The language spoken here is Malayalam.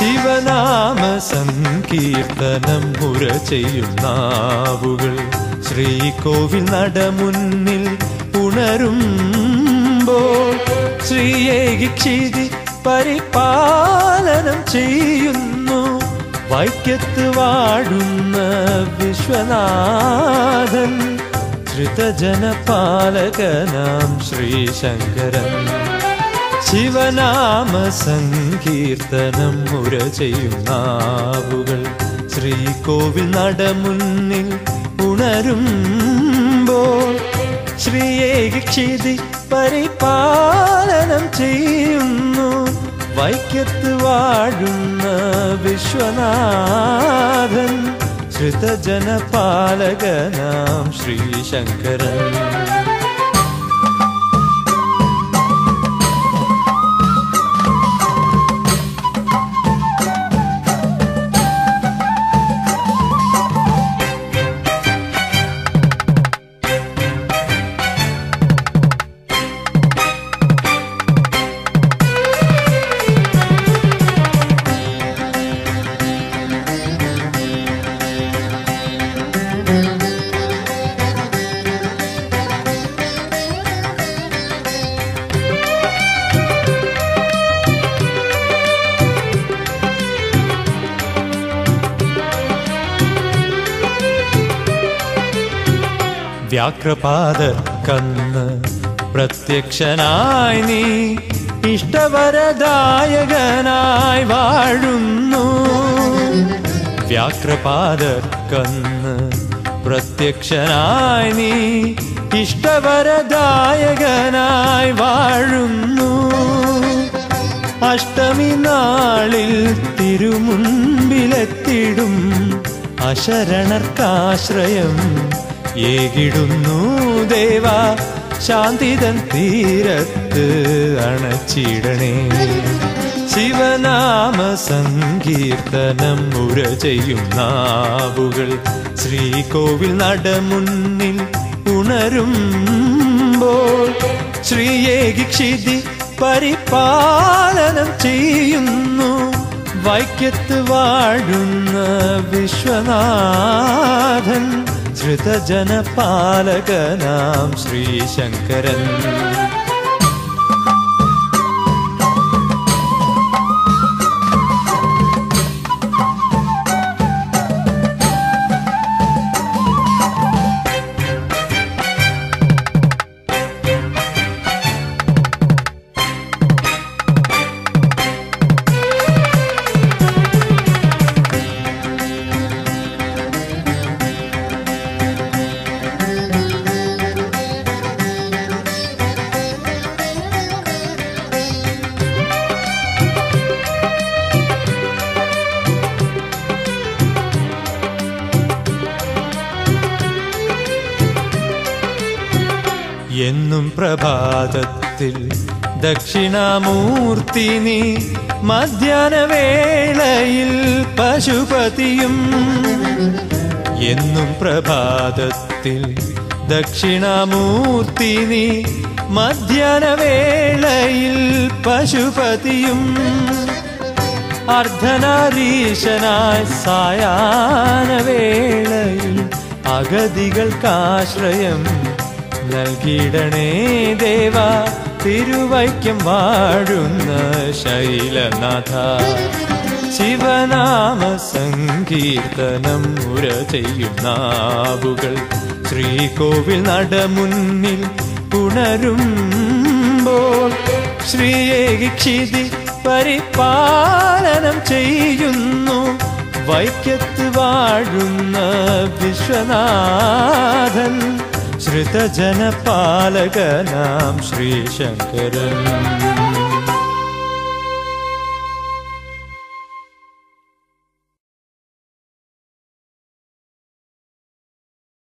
ശിവനാമ സങ്കീർത്തനം മുര ചെയ്യുന്നാവുകൾ ശ്രീകോവിൽ നടമുന്നിൽ ഉണരുമ്പോൾ ശ്രീയേകിക്ഷിതി പരിപാലനം ചെയ്യുന്നു. വൈക്കത്ത് വാടുന്ന വിശ്വനാഥൻ ശ്രുതജനപാലകനാം ശ്രീശങ്കരൻ. ശിവനാമ സങ്കീർത്തനം മുര ചെയ്യും നാവുകൾ. ശ്രീകോവിൽ നടമുന്നിൽ ഉണരുമ്പോൾ ശ്രീയേകിക്ഷിതി പരിപാലനം ചെയ്യുന്നു. വൈക്കത്ത് വാഴുന്ന വിശ്വനാഥൻ ശ്രുതജനപാലകനാം ശ്രീശങ്കരൻ. വ്യാക്രപാദ കന്ന് പ്രത്യക്ഷനായി നീ ഇഷ്ടവരദായകനായി വാഴുന്നു. വ്യാക്രപാദ കന്ന് പ്രത്യക്ഷനായി നീ ഇഷ്ടവരദായകനായി വാഴുന്നു. അഷ്ടമി നാളിൽ തിരുമുൻപിലെത്തിടും അശരണർക്കാശ്രയം ഏകിടുന്നു ദേവ ശാന്തിതൻ തീരത്ത് അണച്ചിടണേ. ശിവനാമ സങ്കീർത്തനം മുര ചെയ്യും നാവുകൾ. ശ്രീകോവിൽ നടമുന്നിൽ ഉണരുമ്പോൾ ശ്രീയേകിക്ഷിതി പരിപാലനം ചെയ്യുന്നു. വൈക്കത്ത് വാഴുന്ന വിശ്വനാഥൻ कृतजनपालकनां श्रीशङ्करन् എന്നും പ്രഭാതത്തിൽ ദക്ഷിണാമൂർത്തി നീ മധ്യാനവേളയിൽ പശുപതിയും എന്നും പ്രഭാതത്തിൽ ദക്ഷിണാമൂർത്തി നീ മധ്യാനവേളയിൽ പശുപതിയും അർദ്ധനാരീശനായ സായാനവേളയിൽ അഗതികൾക്കാശ്രയം നൽകിയിടണേ ദേവ. തിരുവൈക്കം വാഴുന്ന ശൈലനാഥ. ശിവനാമ സങ്കീർത്തനം മുര ചെയ്യുന്ന ആവുകൾ. ശ്രീകോവിൽ നടമുന്നിൽ ഉണരുമ്പോൾ ശ്രീയേകിക്ഷിതി പരിപാലനം ചെയ്യുന്നു. വൈക്കത്ത് വാഴുന്ന വിശ്വനാഥൻ श्रुतजनपालकनां श्रीशङ्करम्।